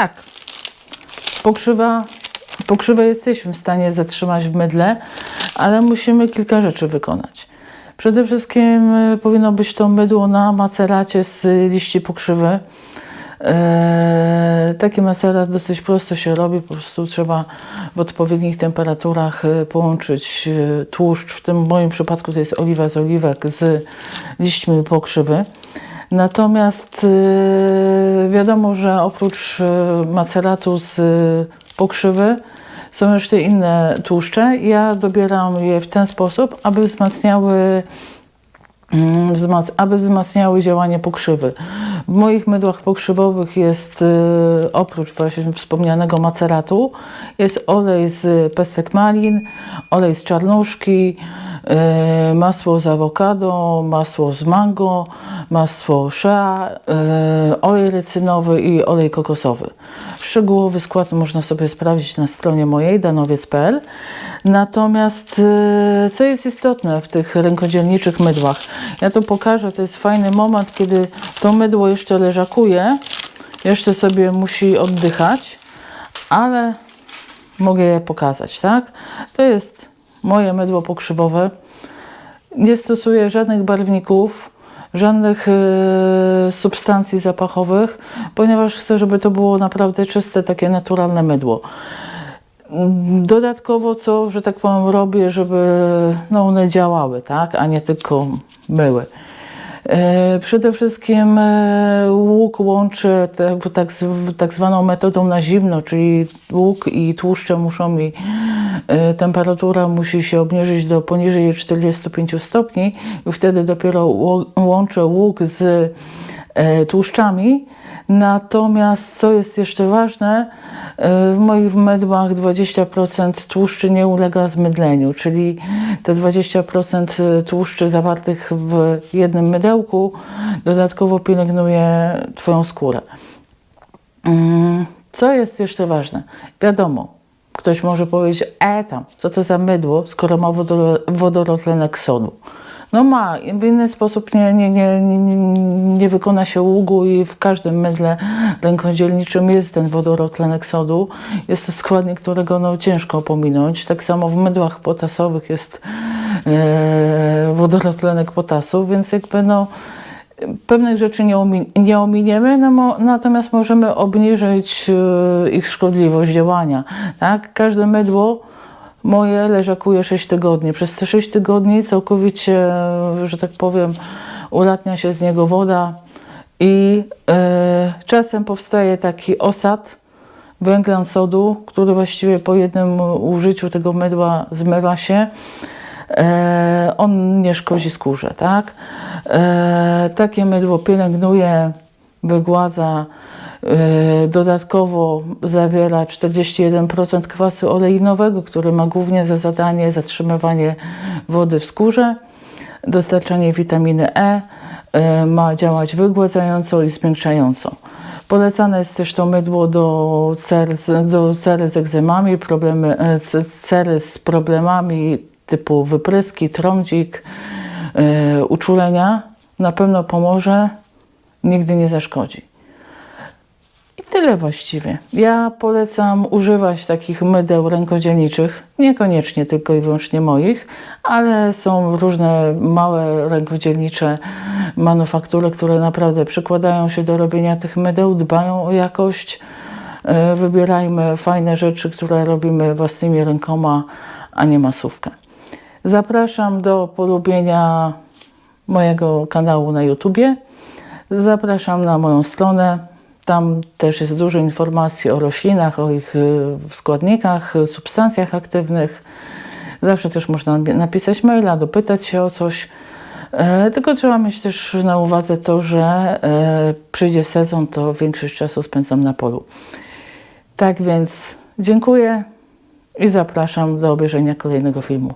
tak, pokrzywa, pokrzywę jesteśmy w stanie zatrzymać w mydle, ale musimy kilka rzeczy wykonać. Przede wszystkim e, powinno być to mydło na maceracie z liści pokrzywy. E, taki macerat dosyć prosto się robi, po prostu trzeba w odpowiednich temperaturach e, połączyć e, tłuszcz, w tym moim przypadku to jest oliwa z oliwek z liśćmi pokrzywy. Natomiast e, wiadomo, że oprócz e, maceratu z e, pokrzywy są jeszcze inne tłuszcze. Ja dobieram je w ten sposób, aby wzmacniały mm, aby wzmacniały działanie pokrzywy. W moich mydłach pokrzywowych jest y, oprócz właśnie wspomnianego maceratu jest olej z pestek malin, olej z czarnuszki, y, masło z awokado, masło z mango, masło shea, y, olej recynowy i olej kokosowy. Szczegółowy skład można sobie sprawdzić na stronie mojej danowiec.pl. Natomiast y, co jest istotne w tych rękodzielniczych mydłach? Ja tu pokażę, to jest fajny moment, kiedy to mydło jeszcze leżakuje, jeszcze sobie musi oddychać, ale mogę je pokazać, tak? To jest moje mydło pokrzywowe. Nie stosuję żadnych barwników, żadnych e, substancji zapachowych, ponieważ chcę, żeby to było naprawdę czyste, takie naturalne mydło. Dodatkowo co, że tak powiem, robię, żeby no, one działały, tak, a nie tylko myły. E, Przede wszystkim e, łuk łączę tak, tak, tak zwaną metodą na zimno, czyli łuk i tłuszcze muszą mi, temperatura musi się obniżyć do poniżej 45 stopni i wtedy dopiero łączę łuk z e, tłuszczami. Natomiast co jest jeszcze ważne, e, w moich mydłach 20% tłuszczy nie ulega zmydleniu, czyli te 20% tłuszczy zawartych w jednym mydełku dodatkowo pielęgnuje Twoją skórę. Mm, Co jest jeszcze ważne? Wiadomo, ktoś może powiedzieć, e tam, co to za mydło, skoro ma wodoro- wodorotlenek sodu. No ma, w inny sposób nie, nie, nie, nie, nie wykona się ługu i w każdym mydle rękodzielniczym jest ten wodorotlenek sodu. Jest to składnik, którego no, ciężko pominąć. Tak samo w mydłach potasowych jest e, wodorotlenek potasu, więc jakby no, pewnych rzeczy nie, omi- nie ominiemy, no, natomiast możemy obniżyć e, ich szkodliwość działania. Tak? Każde mydło moje leżakuje 6 tygodni. Przez te 6 tygodni całkowicie, e, że tak powiem, ulatnia się z niego woda i e, czasem powstaje taki osad, węglan sodu, który właściwie po jednym użyciu tego mydła zmywa się. E, on nie szkodzi skórze, tak? E, takie mydło pielęgnuje, wygładza, e, dodatkowo zawiera 41% kwasu oleinowego, który ma głównie za zadanie zatrzymywanie wody w skórze, dostarczanie witaminy E, e, ma działać wygładzająco i zmiękczająco. Polecane jest też to mydło do cer, z- do cery z egzemami, problemy, cery z problemami typu wypryski, trądzik, uczulenia. Na pewno pomoże, nigdy nie zaszkodzi. I tyle właściwie. Ja polecam używać takich mydeł rękodzielniczych, niekoniecznie tylko i wyłącznie moich, ale są różne małe rękodzielnicze manufaktury, które naprawdę przykładają się do robienia tych mydeł, dbają o jakość. E, Wybierajmy fajne rzeczy, które robimy własnymi rękoma, a nie masówkę. Zapraszam do polubienia mojego kanału na YouTubie. Zapraszam na moją stronę. Tam też jest dużo informacji o roślinach, o ich y, składnikach, substancjach aktywnych. Zawsze też można napi- napisać maila, dopytać się o coś. E, Tylko trzeba mieć też na uwadze to, że e, przyjdzie sezon, to większość czasu spędzam na polu. Tak więc dziękuję i zapraszam do obejrzenia kolejnego filmu.